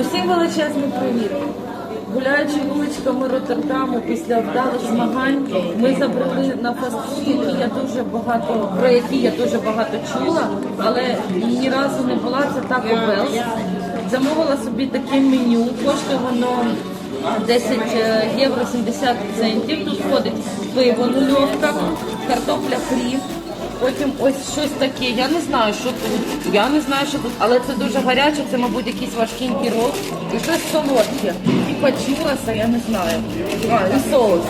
Усім величезний привіт. Гуляючи вуличками Роттердаму після вдалих змагань, ми забрели на фастфуд, я дуже багато про який я дуже багато чула, але ні разу не була. Це Taco Bell. Замовила собі таке меню. Коштує воно 10 євро 70 центів. Тут входить пиво нульовка, картопля фрі. Потім ось щось таке. Я не знаю, що тут. Я не знаю, що тут, але це дуже гаряче, це, мабуть, якийсь важкенький рол. І щось солодке. Типа чураса, я не знаю. А, і соус.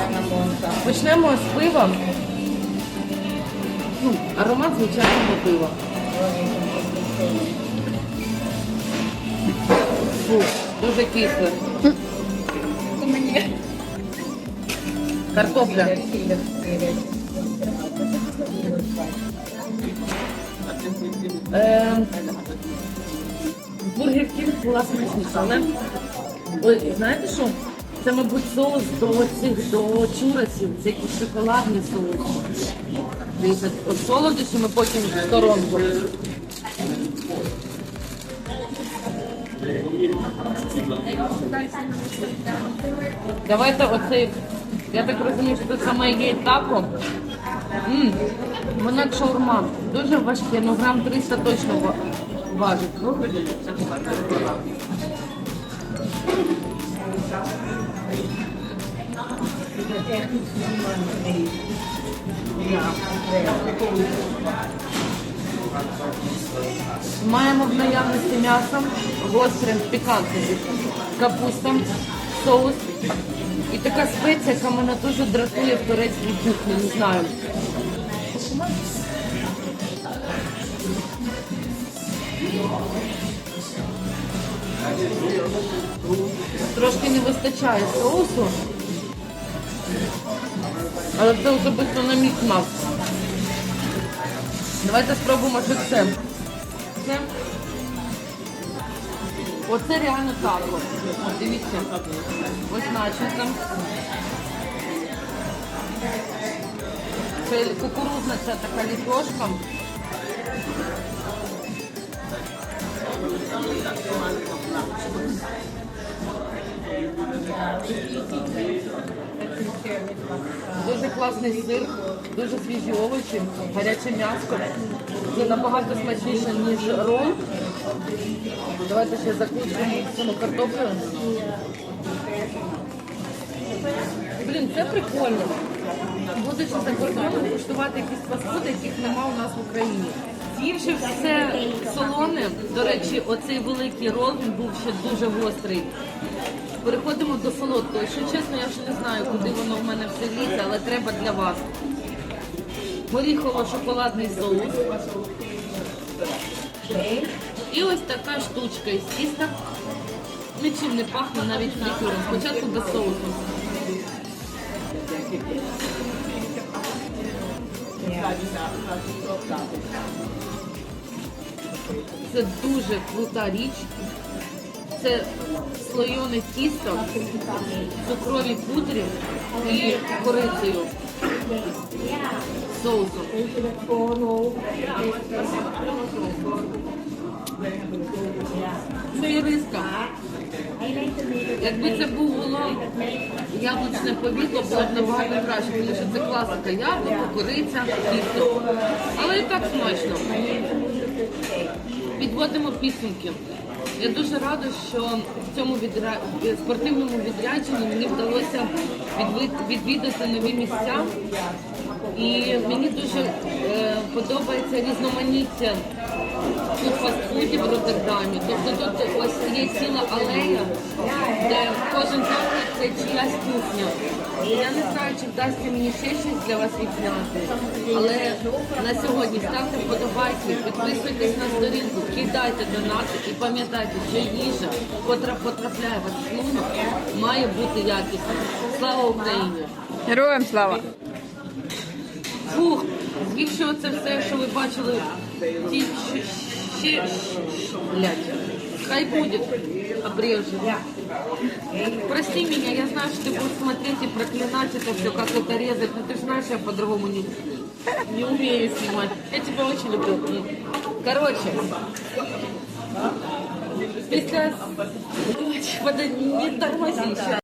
Почнемо з пива. Ну, аромат звичайного пива. Фу, дуже кисле. Картопля. Бургер Кінг була смачніша, але ой, знаєте що? Це, мабуть, соус до цих до чурасів, це якийсь шоколадний соус. Дивіться, от солодощі ми потім в сторонку. Давайте оцей, я так розумію, що це саме є тако. М, як шаурма. Дуже важке, ну грам 300 точно важить. Ну, Маємо в наявності м'ясо, гостре, пікантне, капуста, соус і така спеція, яка мене дуже дратує в турецькій кухні, не знаю. Трошки не вистачає соусу, але це особисто на мій смак. Давайте спробуємо що це. Це Оце реально тако. От Дивіться. Ось начинка. Це кукурудна ця така ліпешка. Дуже класний сир, дуже свіжі овочі, гаряче м'ясо. Це набагато смачніше, ніж рол. Давайте ще закручуємо цьому картоплю. Блін, це прикольно. Будучи за кордоном, куштувати якісь фастфуди, яких нема у нас в Україні. З'ївши все солоне, до речі, оцей великий рол він був ще дуже гострий. Переходимо до солодкого. Якщо чесно, я вже не знаю, куди воно в мене все лізе, але треба для вас. Горіхово-шоколадний соус. І ось така штучка із тіста. Нічим не пахне, навіть фритюром. Спочатку без соусу. Це дуже крута річ. Це слоєне тісто, в цукровій пудрі і корицею. Соусом. Це іриска. Якби це було яблучне повітло, було б набагато краще, тому що це класика яблуко, кориця, тісто. Але і так смачно. Підводимо підсумки. Я дуже рада, що в цьому відра... спортивному відрядженні мені вдалося відвідати нові місця. І мені дуже е, подобається різноманіття тут фастфудів в Роттердамі. Тобто тут ось є ціла алея, це чиясь кухня. Я не знаю, чи вдасться мені ще щось для вас відзняти, але на сьогодні ставте вподобайки, підписуйтесь на сторінку, кидайте донати і пам'ятайте, що їжа, котра потрапляє в шлунок, має бути якісною. Слава Україні! Героям слава! Фух, звівши оце все, що ви бачили, ті ще, блядь, хай будет обрежу. Прости меня, я знаю, что ты будешь смотреть и проклинать это все, как это резать, но ты же знаешь, я по-другому не, не умею снимать. Я тебя очень люблю. Короче, після... Господи, не тормози щас.